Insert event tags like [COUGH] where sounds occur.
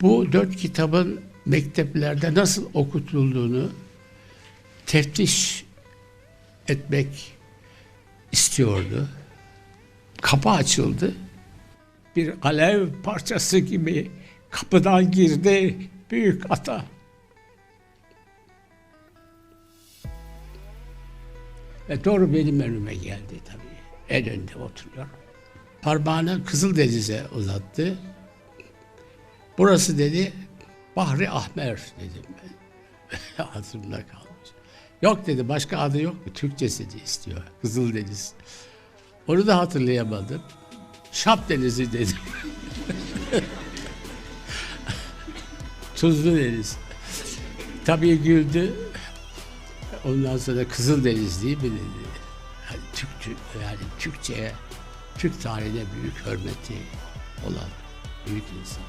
Bu dört kitabın mekteplerde nasıl okutulduğunu teftiş etmek istiyordu. Kapı açıldı. Bir alev parçası gibi kapıdan girdi büyük ata. Ve doğru benim önüme geldi tabii. En önde oturuyor. Parmağını Kızıldeniz'e uzattı. Burası dedi Bahri Ahmer dedim ben. [LAUGHS] Hatırımda kalmış. Yok dedi başka adı yok mu? Türkçesi de istiyor. Kızıldeniz. Onu da hatırlayamadım. Şap Denizi dedim. [LAUGHS] Tuzlu Deniz. Tabii güldü. Ondan sonra Kızıldeniz değil mi dedi. Yani Türkçe, yani Türkçe'ye, Türk tarihine büyük hürmeti olan büyük insan.